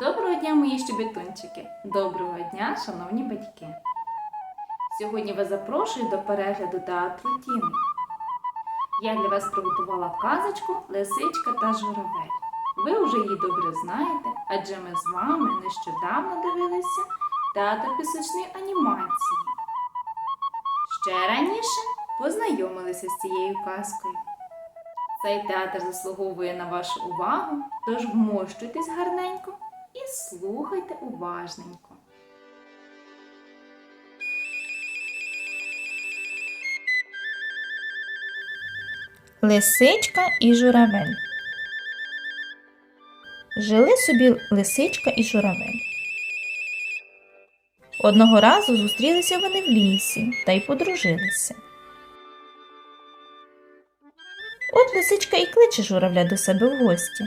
Доброго дня, мої щебетунчики! Доброго дня, шановні батьки! Сьогодні вас запрошую до перегляду театру Тіни. Я для вас приготувала казочку Лисичка та Журавель. Ви вже її добре знаєте, адже ми з вами нещодавно дивилися театр пісочної анімації. Ще раніше познайомилися з цією казкою. Цей театр заслуговує на вашу увагу, тож вмощуйтесь гарненько слухайте уважненько. Лисичка і журавель. Жили собі лисичка і журавель. Одного разу зустрілися вони в лісі та й подружилися. От лисичка і кличе журавля до себе в гості.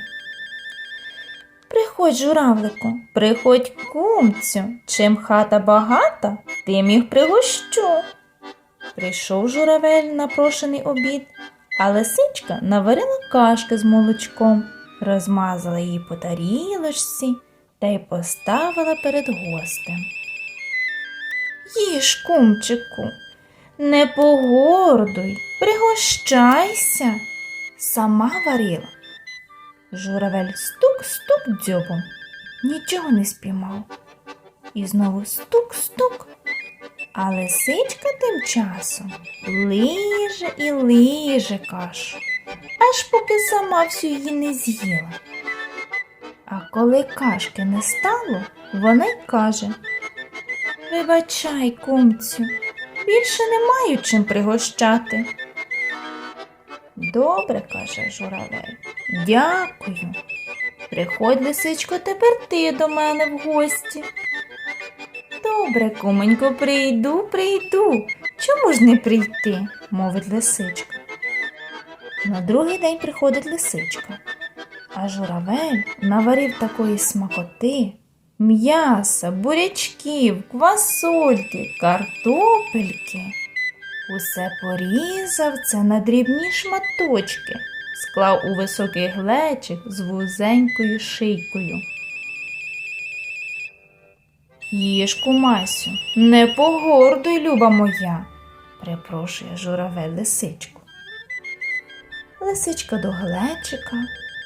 Приходь, журавлику, приходь кумцю. Чим хата багата, тим їх пригощу. Прийшов журавель на прошений обід, а лисичка наварила кашки з молочком, розмазала її по тарілочці та й поставила перед гостем. Їж, кумчику, не погордуй, пригощайся, сама варила. Журавель стук-стук дзьобом, нічого не спіймав. І знову стук-стук. А лисичка тим часом лиже і лиже кашу, аж поки сама всю її не з'їла. А коли кашки не стало, вона й каже Вибачай, кумцю, більше не маю чим пригощати. Добре, каже журавель, дякую. Приходь, лисичко, тепер ти до мене в гості. Добре, куменько, прийду, прийду. Чому ж не прийти? мовить лисичка. На другий день приходить лисичка, а журавель наварив такої смакоти, м'яса, бурячків, квасольки, картопельки. Усе порізав це на дрібні шматочки, склав у високий глечик з вузенькою шийкою. Їж, Масю, не погордуй, люба моя, припрошує журавель лисичку. Лисичка до глечика,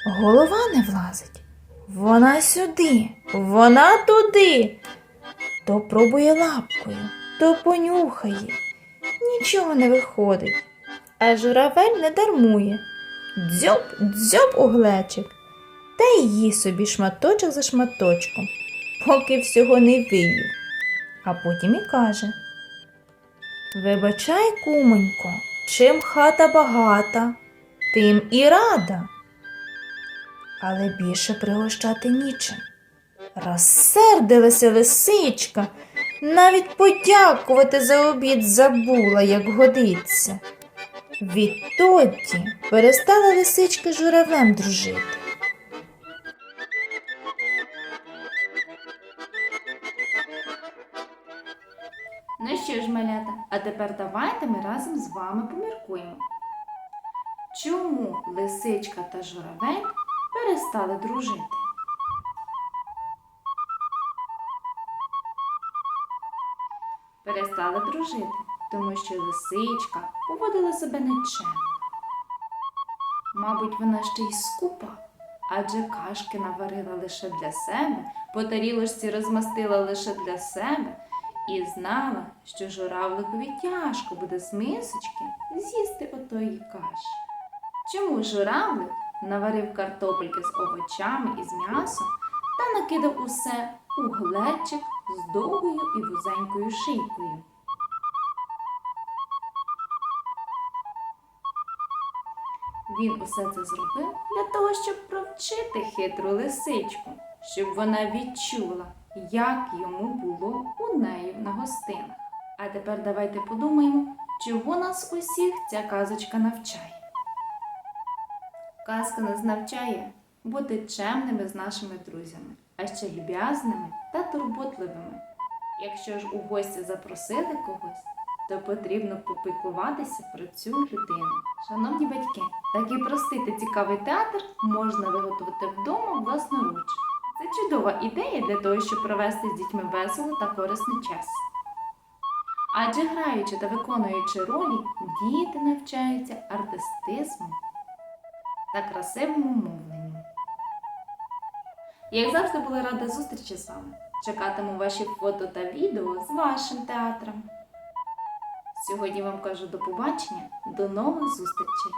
голова не влазить. Вона сюди, вона туди. То пробує лапкою, то понюхає. Нічого не виходить. А журавель не дармує. Дзьоб, дзьоб у глечик, та й їй собі шматочок за шматочком поки всього не виїв. А потім і каже Вибачай, кумонько, чим хата багата, тим і рада. Але більше пригощати нічим. Розсердилася лисичка, навіть подякувати за обід забула, як годиться. Відтоді перестала лисичка з журавлем дружити. Ну що ж, малята, а тепер давайте ми разом з вами поміркуємо. Чому лисичка та журавель перестали дружити? Перестали дружити, тому що лисичка поводила себе нечемно. Мабуть, вона ще й скупа, адже кашки наварила лише для себе, по тарілочці розмастила лише для себе і знала, що журавликові тяжко буде з мисочки з'їсти отої каші. Чому журавлик наварив картопельки з овочами і з м'ясом та накидав усе у глечик з довгою і вузенькою шийкою? Він усе це зробив для того, щоб провчити хитру лисичку, щоб вона відчула, як йому було у неї на гостинах. А тепер давайте подумаємо, чого нас усіх ця казочка навчає. Казка нас навчає бути чемними з нашими друзями, а ще люб'язними та турботливими. Якщо ж у гості запросили когось, то потрібно попіклуватися про цю людину. Шановні батьки, такий простий та цікавий театр можна виготовити вдома власноруч. Це чудова ідея для того, щоб провести з дітьми весело та корисний час. Адже граючи та виконуючи ролі, діти навчаються артистизму та красивому мовленню. Як завжди була рада зустрічі з вами. Чекатиму ваші фото та відео з вашим театром. Сьогодні вам кажу до побачення, до нових зустрічей!